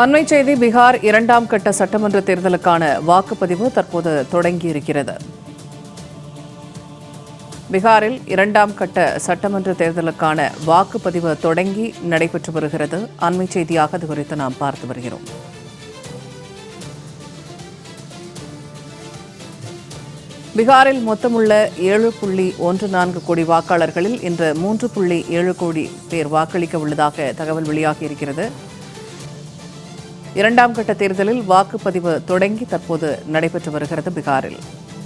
அண்மை செய்தி பீகார் இரண்டாம் கட்ட சட்டமன்ற தேர்தலுக்கான வாக்குப்பதிவு தற்போது தொடங்கியிருக்கிறது. பீகாரில் இரண்டாம் கட்ட சட்டமன்ற தேர்தலுக்கான வாக்குப்பதிவு தொடங்கி நடைபெற்று வருகிறது. அண்மை செய்தியாக அது குறித்து நாம் பார்த்து வருகிறோம். பீகாரில் மொத்தமுள்ள ஏழு புள்ளி ஒன்று நான்கு கோடி வாக்காளர்களில் இன்று மூன்று புள்ளி ஏழு கோடி பேர் வாக்களிக்க உள்ளதாக தகவல் வெளியாகியிருக்கிறது. இரண்டாம் கட்ட தேர்தலில் வாக்குப்பதிவு தொடங்கி தற்போது நடைபெற்று வருகிறது பீகாரில்.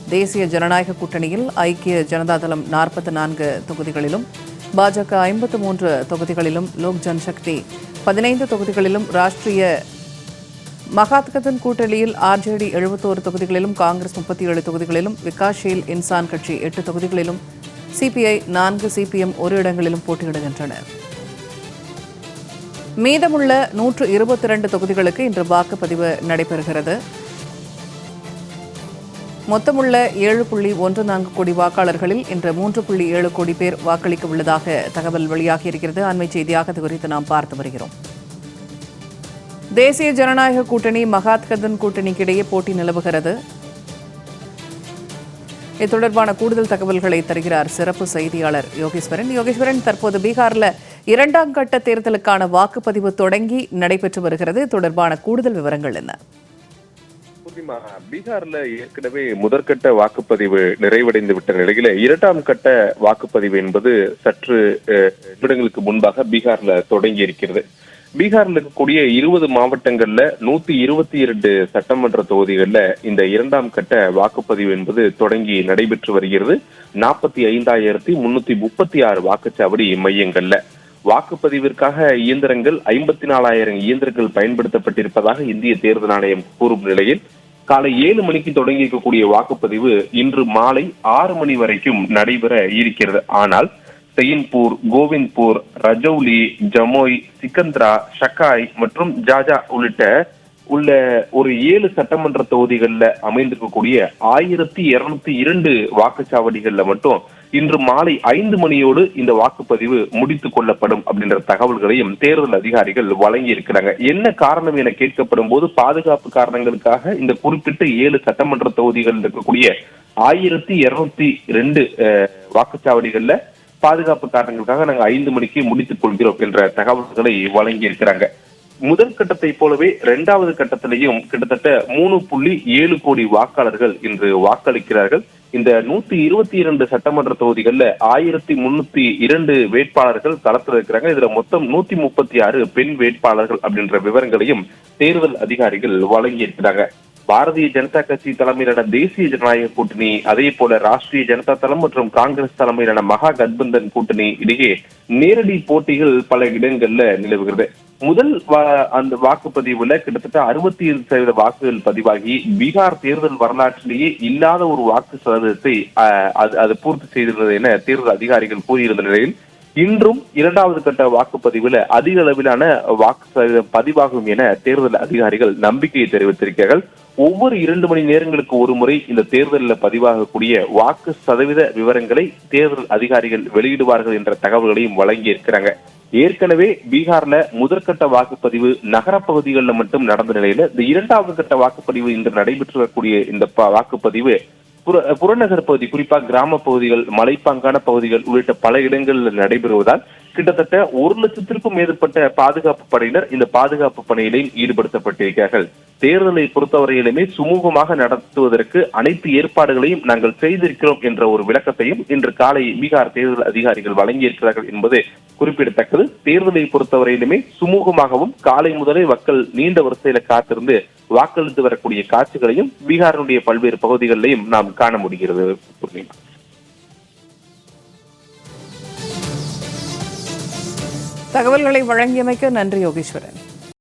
தேசிய ஜனநாயக கூட்டணியில் ஐக்கிய ஜனதாதளம் நாற்பத்தி நான்கு தொகுதிகளிலும் பாஜக ஐம்பத்து மூன்று தொகுதிகளிலும் லோக் ஜன்சக்தி பதினைந்து தொகுதிகளிலும் ராஷ்டிரிய மகாத்கதன் கூட்டணியில் ஆர்ஜேடி எழுபத்தோரு தொகுதிகளிலும் காங்கிரஸ் முப்பத்தி ஏழு தொகுதிகளிலும் விகாஷீல் இன்சான் கட்சி எட்டு தொகுதிகளிலும் சிபிஐ நான்கு சிபிஎம் ஒரு இடங்களிலும் போட்டியிடுகின்றன. மீதமுள்ள நூற்று இருபத்தி இரண்டு தொகுதிகளுக்கு இன்று வாக்குப்பதிவு நடைபெறுகிறது. மொத்தமுள்ள ஏழு புள்ளி ஒன்று நான்கு கோடி வாக்காளர்களில் இன்று மூன்று புள்ளி ஏழு கோடி பேர் வாக்களிக்க உள்ளதாக தகவல் வெளியாகியிருக்கிறது. அண்மை செய்தியாக இது குறித்து நாம் பார்த்து வருகிறோம். தேசிய ஜனநாயக கூட்டணி மகாத்கதன் கூட்டணிக்கு இடையே போட்டி நிலவுகிறது. இது தொடர்பான கூடுதல் தகவல்களை தருகிறார் சிறப்பு செய்தியாளர் யோகேஸ்வரன். யோகேஸ்வரன் தற்போது பீகார்ல இரண்டாம் கட்ட தேர்தலுக்கான வாக்குப்பதிவு தொடங்கி நடைபெற்று வருகிறது. தொடர்பான கூடுதல் விவரங்கள் என்ன? பூர்ணிமா பீகார்ல ஏற்கனவே முதற்கட்ட வாக்குப்பதிவு நிறைவடைந்து விட்ட நிலையில இரண்டாம் கட்ட வாக்குப்பதிவு என்பது சற்று நிமிடங்களுக்கு முன்பாக பீகார்ல தொடங்கி இருக்கிறது. பீகார்ல இருக்கக்கூடிய இருபது மாவட்டங்கள்ல நூத்தி இருபத்தி இரண்டு சட்டமன்ற தொகுதிகள்ல இந்த இரண்டாம் கட்ட வாக்குப்பதிவு என்பது தொடங்கி நடைபெற்று வருகிறது. நாற்பத்தி ஐந்தாயிரத்தி முன்னூத்தி முப்பத்தி ஆறு வாக்குச்சாவடி மையங்கள்ல. வாக்குப்பதிவிற்காக இயந்திரங்கள் ஐம்பத்தி நாலாயிரம் இயந்திரங்கள் பயன்படுத்தப்பட்டிருப்பதாக இந்திய தேர்தல் ஆணையம் கூறும் நிலையில் காலை ஏழு மணிக்கு தொடங்கி இருக்கக்கூடிய வாக்குப்பதிவு இன்று மாலை ஆறு மணி வரைக்கும் நடைபெற இருக்கிறது. ஆனால் செயின்பூர் கோவிந்த்பூர் ரஜௌலி ஜமோய் சிக்கந்திரா ஷக்காய் மற்றும் ஜாஜா உள்ளிட்ட உள்ள ஒரு ஏழு சட்டமன்ற தொகுதிகள்ல அமைந்திருக்கக்கூடிய ஆயிரத்தி இருநூத்தி இரண்டு வாக்குச்சாவடிகள்ல மட்டும் இன்று மாலை ஐந்து மணியோடு இந்த வாக்குப்பதிவு முடித்துக் கொள்ளப்படும் அப்படின்ற தகவல்களையும் தேர்தல் அதிகாரிகள் வழங்கி இருக்கிறாங்க. என்ன காரணம் என கேட்கப்படும் போது பாதுகாப்பு காரணங்களுக்காக இந்த குறிப்பிட்ட ஏழு சட்டமன்ற தொகுதிகளில் இருக்கக்கூடிய ஆயிரத்தி இருநூத்தி ரெண்டு வாக்குச்சாவடிகள்ல பாதுகாப்பு காரணங்களுக்காக நாங்கள் ஐந்து மணிக்கு முடித்துக் கொள்கிறோம் என்ற தகவல்களை வழங்கி இருக்கிறாங்க. முதல் கட்டத்தை போலவே இரண்டாவது கட்டத்திலையும் கிட்டத்தட்ட மூணு புள்ளி ஏழு கோடி வாக்காளர்கள் இன்று வாக்களிக்கிறார்கள். இந்த நூத்தி இருபத்தி இரண்டு சட்டமன்ற தொகுதிகள்ல ஆயிரத்தி முன்னூத்தி இரண்டு வேட்பாளர்கள் களத்தில் இருக்கிறாங்க இதுல மொத்தம் நூத்தி முப்பத்தி ஆறு பெண் வேட்பாளர்கள் அப்படின்ற விவரங்களையும் தேர்தல் அதிகாரிகள் வழங்கி இருக்கிறாங்க பாரதிய ஜனதா கட்சி தலைமையிலான தேசிய ஜனநாயக கூட்டணி அதே போல ராஷ்டிரிய ஜனதா தளம் மற்றும் காங்கிரஸ் தலைமையிலான மகா கட்பந்தன் கூட்டணி இடையே நேரடி போட்டிகள் பல இடங்கள்ல நிலவுகிறது. முதல் அந்த வாக்குப்பதிவுல கிட்டத்தட்ட அறுபத்தி ஏழு சதவீத வாக்குகள் பதிவாகி பீகார் தேர்தல் வரலாற்றிலேயே இல்லாத ஒரு வாக்கு சதவீதத்தை அது பூர்த்தி செய்திருந்தது என தேர்தல் அதிகாரிகள் கூறியிருந்த நிலையில் இன்றும் இரண்டாவது கட்ட வாக்குப்பதிவுல அதிக அளவிலான வாக்கு சதவீதம் பதிவாகும் என தேர்தல் அதிகாரிகள் நம்பிக்கையை தெரிவித்திருக்கிறார்கள். ஒவ்வொரு இரண்டு மணி நேரங்களுக்கு ஒரு முறை இந்த தேர்தலில் பதிவாகக்கூடிய வாக்கு சதவீத விவரங்களை தேர்தல் அதிகாரிகள் வெளியிடுவார்கள் என்ற தகவல்களையும் வழங்கி இருக்கிறாங்க ஏற்கனவே பீகார்ல முதற்கட்ட வாக்குப்பதிவு நகரப்பகுதிகளில் மட்டும் நடந்த நிலையில இந்த இரண்டாவது கட்ட வாக்குப்பதிவு இன்று நடைபெற்று வரக்கூடிய இந்த ப- வாக்குப்பதிவு புற புறநகர் பகுதி குறிப்பா கிராம பகுதிகள் மலைப்பாங்கான பகுதிகள் உள்ளிட்ட பல இடங்களில் நடைபெறுவதால் கிட்டத்தட்ட ஒரு லட்சத்திற்கும் மேற்பட்ட பாதுகாப்பு படையினர் இந்த பாதுகாப்பு பணியிலையும் ஈடுபடுத்தப்பட்டிருக்கிறார்கள். தேர்தலை பொறுத்தவரையிலுமே சுமூகமாக நடத்துவதற்கு அனைத்து ஏற்பாடுகளையும் நாங்கள் செய்திருக்கிறோம் என்ற ஒரு விளக்கத்தையும் இன்று காலை பீகார் தேர்தல் அதிகாரிகள் வழங்கியிருக்கிறார்கள் என்பது குறிப்பிடத்தக்கது. தேர்தலை பொறுத்தவரையிலுமே சுமூகமாகவும் காலை முதலே மக்கள் நீண்ட வரிசையில காத்திருந்து வாக்களித்து வரக்கூடிய காட்சிகளையும் பீகாரினுடைய பல்வேறு பகுதிகளிலையும் நாம் காண முடிகிறது. தகவல்களை வழங்கியமைக்க நன்றி யோகேஸ்வரன்.